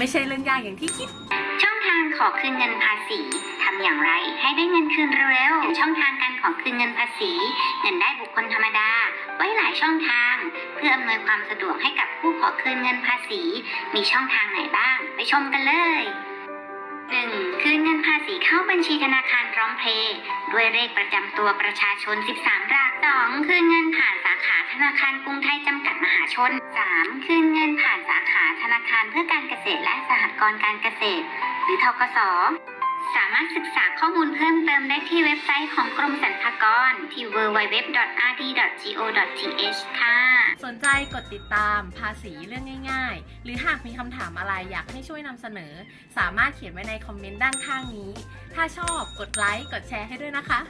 ไม่ใช่เรื่องยากอย่างที่คิด ช่องทางขอคืนเงินภาษีทำอย่างไรให้ได้เงินคืนเร็วๆช่องทางการขอคืนเงินภาษี เงินได้บุคคลธรรมดา ไว้หลายช่องทาง เพื่ออำนวยความสะดวกให้กับผู้ขอคืนเงินภาษี มีช่องทางไหนบ้าง ไปชมกันเลย 1. คืนเงินภาษีเข้าบัญชีธนาคารพร้อมเพย์ด้วยเลขประจำตัวประชาชน 13หลัก 2. คืนเงินผ่านสาขาธนาคารกรุงไทยจำกัดมหาชน 3. คืนเงินผ่านสาขา ธนาคารเพื่อการเกษตรและสหกรณ์การเกษตร หรือทกส สามารถศึกษาข้อมูลเพิ่มเติมได้ที่เว็บไซต์ของกรมสรรพากรที่ www.rd.go.th ค่ะ สนใจกดติดตามภาษีเรื่องง่าย ๆ หรือหากมีคำถามอะไรอยากให้ช่วยนำเสนอ สามารถเขียนไว้ในคอมเมนต์ด้านข้างนี้ ถ้าชอบกดไลค์กดแชร์ให้ด้วยนะคะ